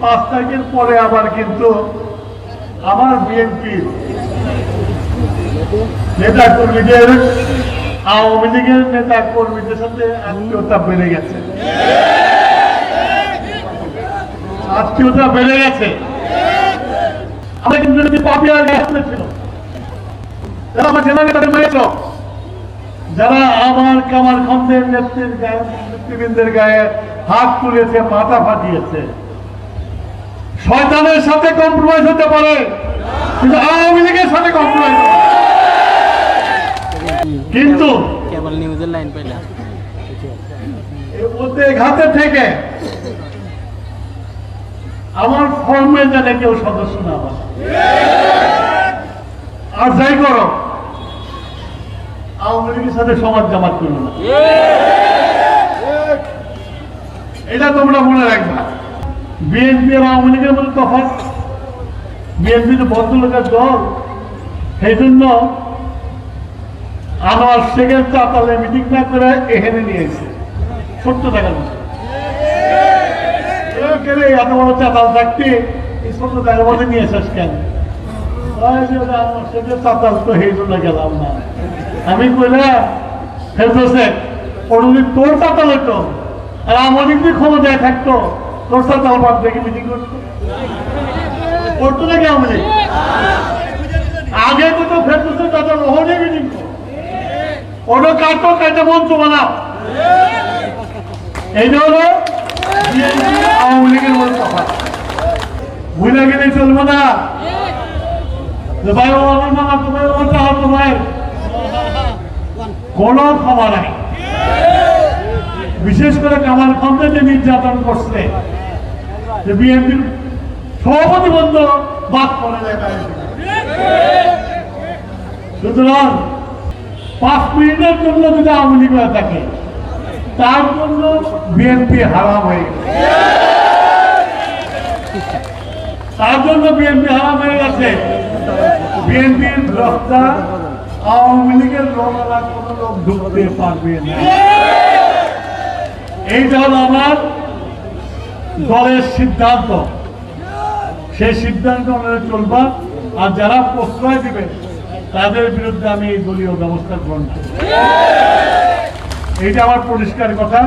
পাঁচ তারিখের পরে আবার কিন্তু আমার বিএনপির নেতা কর্মীদের আওয়ামী লীগের নেতা কর্মীদের সাথে আত্মীয়তা বেড়ে গেছে। আত্মীয়তা বেড়ে গেছে। আমরা কিন্তু যদি পাপিয়ার গাছ যারা আমার কামার খন্দের নেত্রীর গায়ে, নেতৃবৃন্দের গায়ে হাত তুলেছে, মাথা ফাটিয়েছে শয়তানের সাথে কম্প্রোমাইজ হতে পারে। কিন্তু আওয়ামী লীগের সাথে কম্প্রোমাইজ কিন্তু কেবল নিউজের লাইন পাইলা। এর মধ্যে ঘাতে থেকে আমার ফর্মে জানে কেউ সদস্য না। আর যাই করো আওয়ামী লীগের সাথে সমাজ জামাত করো না। এটা তোমরা মনে রাখবা। বিএনপি আর আওয়ামী লীগের মধ্যে তফাৎ। বিএনপি তো ভদ্রলোকের দল। সেই জন্য আনোয়ার শেখের চাতালে মিটিং না করে এখানে নিয়ে এসে। সত্য টাকার মতো এত বড় চাতাল থাকতে এই সত্য টাকার মধ্যে নিয়ে এসেস কেন? যে শেখের চাতাল, তো সেই জন্য গেলাম না। আমি কইলাম ফেরদোসে যদি তোর চাতাল হতো আর আমার ক্ষমতায় থাকতো। তোর চাতাল বাদ দেখে মিটিং করতো করতো নাকি আমাদের আগে তো ফেরদোসে চাতাল ওখানে মিটিং ওটা কাটো কাটে মঞ্চ বানাও। এই হলো আওয়ামী লীগের মধ্যে তফাৎ ভুলে গেলে চলবে না। ভাই আমার মামা, তোমার ও চাও তোমার। কোনো ক্ষমা নাই। বিশেষ করে কামাল খন্দে যে নির্যাতন করছে, যে বিএনপির সভাপতি বন্ধ বাদ করে সুতরাং পাঁচ মিনিটের জন্য যদি আওয়ামী লীগ হয়ে থাকে, তার জন্য বিএনপি হারাম হয়ে গেছে। তার জন্য বিএনপি হারাম হয়ে গেছে। বিএনপির লোকটা আওয়ামী লীগের লোকেরা কোনো লোক ঢুকতে পারবে না। এইটা হলো আমার দলের সিদ্ধান্ত। সেই সিদ্ধান্ত আমাদের চলবা আর যারা প্রশ্রয় দিবে, তাদের বিরুদ্ধে আমি এই দলীয় ব্যবস্থা গ্রহণ করব। এইটা আমার পরিষ্কার কথা।